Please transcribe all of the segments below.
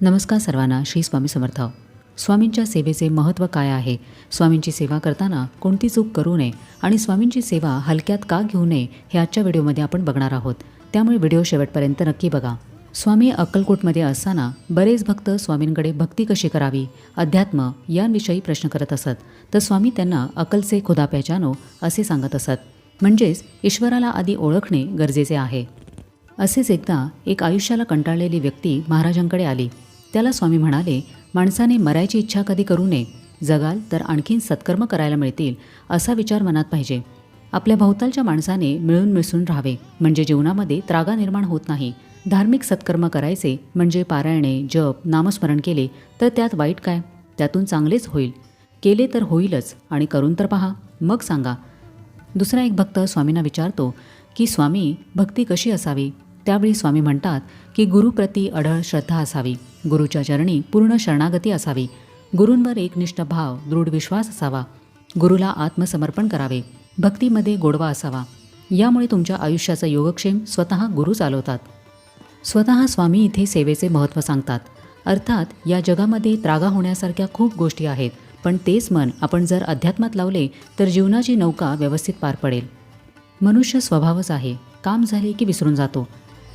नमस्कार सर्वांना श्री स्वामी समर्थ. स्वामींच्या सेवेचे महत्त्व काय आहे? स्वामींची सेवा करताना कोणती चूक करू नये आणि स्वामींची सेवा हलक्यात का घेऊ नये हे आजच्या व्हिडिओमध्ये आपण बघणार आहोत. त्यामुळे व्हिडिओ शेवटपर्यंत नक्की बघा. स्वामी अक्कलकोटमध्ये असताना बरेच भक्त स्वामींकडे भक्ती कशी करावी अध्यात्म यांविषयी प्रश्न करत असत. तर स्वामी त्यांना अकलचे खुदा पहचानो असे सांगत असत. म्हणजेच ईश्वराला आधी ओळखणे गरजेचे आहे. असेच एकदा एक आयुष्याला कंटाळलेली व्यक्ती महाराजांकडे आली. त्याला स्वामी म्हणाले माणसाने मरायची इच्छा कधी करू नये. जगाल तर आणखीन सत्कर्म करायला मिळतील असा विचार मनात पाहिजे. आपल्या भोवतालच्या माणसाने मिळून मिसळून राहावे. म्हणजे जीवनामध्ये त्रागा निर्माण होत नाही. धार्मिक सत्कर्म करायचे म्हणजे पारायणे जप नामस्मरण केले तर त्यात वाईट काय? त्यातून चांगलेच होईल. केले तर होईलच आणि करून तर पहा. मग सांगा. दुसरा एक भक्त स्वामींना विचारतो की स्वामी भक्ती कशी असावी? त्यावेळी स्वामी म्हणतात की गुरुप्रती अढळ श्रद्धा असावी गुरुच्या चरणी पूर्ण शरणागती असावी गुरूंवर एकनिष्ठ भाव दृढ विश्वास असावा गुरुला आत्मसमर्पण करावे भक्तीमध्ये गोडवा असावा. यामुळे तुमच्या आयुष्याचा योगक्षेम स्वतः गुरु चालवतात. स्वतः स्वामी इथे सेवेचे महत्त्व सांगतात. अर्थात या जगामध्ये त्रागा होण्यासारख्या खूप गोष्टी आहेत पण तेच मन आपण जर अध्यात्मात लावले तर जीवनाची नौका व्यवस्थित पार पडेल. मनुष्य स्वभावच आहे काम झाले की विसरून जातो.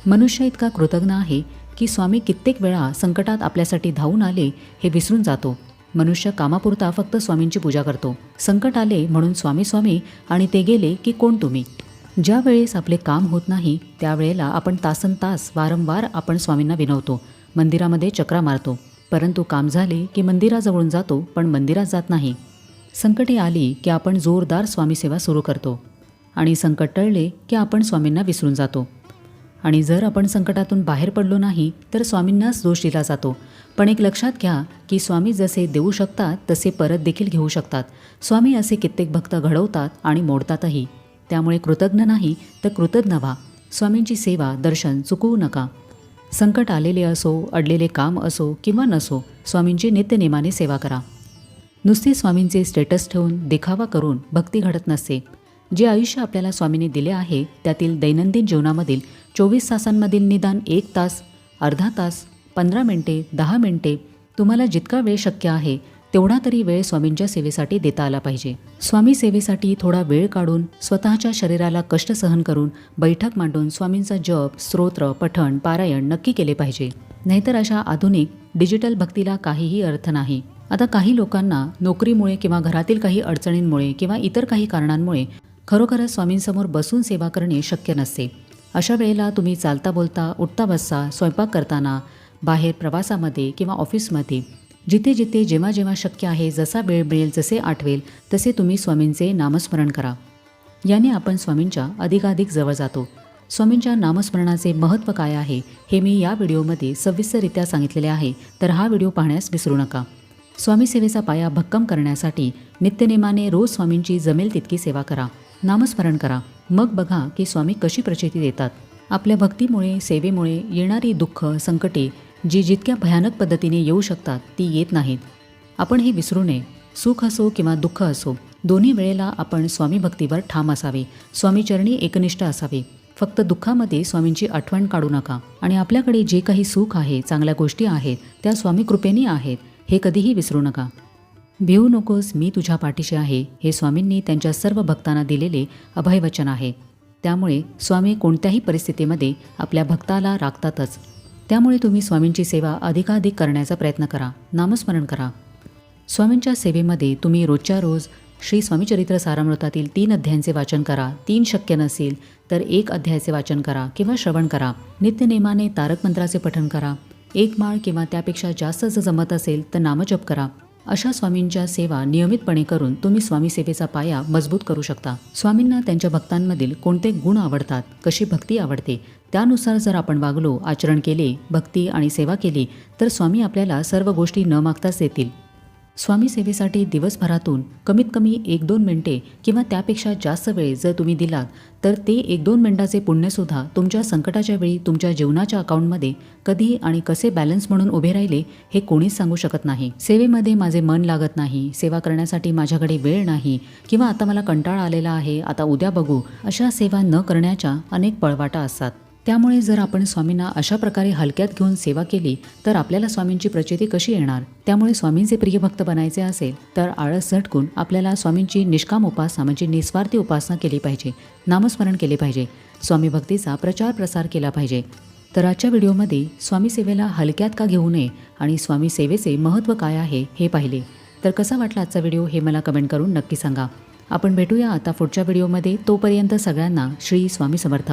मनुष्य इतका कृतज्ञ आहे की स्वामी कित्येक वेळा संकटात आपल्यासाठी धावून आले हे विसरून जातो. मनुष्य कामापुरता फक्त स्वामींची पूजा करतो. संकट आले म्हणून स्वामी स्वामी आणि ते गेले की कोण तुम्ही? ज्या वेळेस आपले काम होत नाही त्यावेळेला आपण तासन तास वारंवार आपण स्वामींना विनवतो. मंदिरामध्ये चक्रा मारतो. परंतु काम झाले की मंदिराजवळून जातो पण मंदिरात जात नाही. संकटे आली की आपण जोरदार स्वामीसेवा सुरू करतो. आणि संकट टळले की आपण स्वामींना विसरून जातो. आणि जर आपण संकटातून बाहेर पडलो नाही तर स्वामींनाच दोष दिला जातो. पण एक लक्षात घ्या की स्वामी जसे देऊ शकतात तसे परत देखील घेऊ शकतात. स्वामी असे कित्येक भक्त घडवतात आणि मोडतातही. त्यामुळे कृतज्ञ नाही तर कृतज्ञ व्हा. स्वामींची सेवा दर्शन चुकवू नका. संकट आलेले असो अडलेले काम असो किंवा नसो स्वामींची नित्यनेमाने सेवा करा. नुसते स्वामींचे स्टेटस ठेवून देखावा करून भक्ती घडत नसते. जे आयुष्य आपल्याला स्वामीने दिले आहे त्यातील दैनंदिन जीवनामधील चोवीस तासांमधील निदान एक तास अर्धा तास पंधरा मिनटे दहा मिनटे तुम्हाला जितका वेळ शक्य आहे तेवढा तरी वेळ स्वामींच्या सेवेसाठी देता आला पाहिजे. स्वामी सेवेसाठी थोडा वेळ काढून स्वतःच्या शरीराला कष्ट सहन करून बैठक मांडून स्वामींचा जप स्तोत्र पठण पारायण नक्की केले पाहिजे. नाहीतर अशा आधुनिक डिजिटल भक्तीला काहीही अर्थ नाही. आता काही लोकांना नोकरीमुळे किंवा घरातील काही अडचणींमुळे किंवा इतर काही कारणांमुळे खरोखरच स्वामींसमोर बसून सेवा करणे शक्य नसते. अशा वेळेला तुम्ही चालता बोलता उठता बसता स्वयंपाक करताना बाहेर प्रवासामध्ये किंवा ऑफिसमध्ये जिथे जिथे जेव्हा जेव्हा शक्य आहे जसा वेळ मिळेल जसे आठवेल तसे तुम्ही स्वामींचे नामस्मरण करा. याने आपण स्वामींच्या अधिकाधिक जवळ जातो. स्वामींच्या नामस्मरणाचे महत्त्व काय आहे हे मी या व्हिडिओमध्ये सविस्तररित्या सांगितलेले आहे तर हा व्हिडिओ पाहण्यास विसरू नका. स्वामी सेवेचा पाया भक्कम करण्यासाठी नित्यनेमाने रोज स्वामींची जमेल तितकी सेवा करा. नामस्मरण करा. मग बघा की स्वामी कशी प्रचिती देतात. आपल्या भक्तीमुळे सेवेमुळे येणारी दुःख संकटे जी जितक्या भयानक पद्धतीने येऊ शकतात ती येत नाहीत. आपण हे विसरू नये. सुख असो किंवा दुःख असो दोन्ही वेळेला आपण स्वामी भक्तीवर ठाम असावे. स्वामीचरणी एकनिष्ठ असावे. फक्त दुःखामध्ये स्वामींची आठवण काढू नका. आणि आपल्याकडे जे काही सुख आहे चांगल्या गोष्टी आहेत त्या स्वामी कृपेने आहेत हे कधीही विसरू नका. भिवू नकोस मी तुझ्या पाठीशी आहे. हे स्वामींनी त्यांच्या सर्व भक्तांना दिलेले अभयवचन आहे. त्यामुळे स्वामी कोणत्याही परिस्थितीमध्ये आपल्या भक्ताला राखतातच त्यामुळे तुम्ही स्वामींची सेवा अधिकाधिक करण्याचा प्रयत्न करा. नामस्मरण करा. स्वामींच्या सेवेमध्ये तुम्ही रोजच्या रोज श्री स्वामीचरित्र सारामृतातील तीन अध्यायांचे वाचन करा. तीन शक्य नसेल तर एक अध्यायाचे वाचन करा किंवा श्रवण करा. नित्यनेमाने तारक मंत्राचे पठण करा. एक माळ किंवा त्यापेक्षा जास्त जर जमत असेल तर नामजप करा. अशा स्वामींच्या सेवा नियमितपणे करून तुम्ही स्वामी सेवेचा पाया मजबूत करू शकता. स्वामींना त्यांच्या भक्तांमधील कोणते गुण आवडतात कशी भक्ती आवडते त्यानुसार जर आपण वागलो आचरण केले भक्ती आणि सेवा केली तर स्वामी आपल्याला सर्व गोष्टी न मागताच देतील. स्वामी सेवेसाठी दिवसभरातून कमीत कमी एक दोन मिनटे किंवा त्यापेक्षा जास्त वेळ जर तुम्ही दिलात तर ते एक दोन मिनटाचे पुण्यसुद्धा तुमच्या संकटाच्या वेळी तुमच्या जीवनाच्या अकाउंटमध्ये कधी आणि कसे बॅलन्स म्हणून उभे राहिले हे कोणीच सांगू शकत नाही. सेवेमध्ये माझे मन लागत नाही सेवा करण्यासाठी माझ्याकडे वेळ नाही किंवा आता मला कंटाळा आलेला आहे आता उद्या बघू अशा सेवा न करण्याच्या अनेक पळवाटा असतात. त्यामुळे जर आपण स्वामींना अशा प्रकारे हलक्यात घेऊन सेवा केली तर आपल्याला स्वामींची प्रचिती कशी येणार? त्यामुळे स्वामींचे प्रिय भक्त बनायचे असेल तर आळस झटकून आपल्याला स्वामींची निष्काम उपासना म्हणजे निस्वार्थी उपासना केली पाहिजे नामस्मरण केले पाहिजे स्वामी भक्तीचा प्रचार प्रसार केला पाहिजे. तर आजच्या व्हिडिओमध्ये स्वामी सेवेला हलक्यात का घेऊ नये आणि स्वामी सेवेचे महत्त्व काय आहे हे पाहिले. तर कसा वाटला आजचा व्हिडिओ हे मला कमेंट करून नक्की सांगा. आपण भेटूया आता पुढच्या व्हिडिओमध्ये. तोपर्यंत सगळ्यांना श्री स्वामी समर्थ.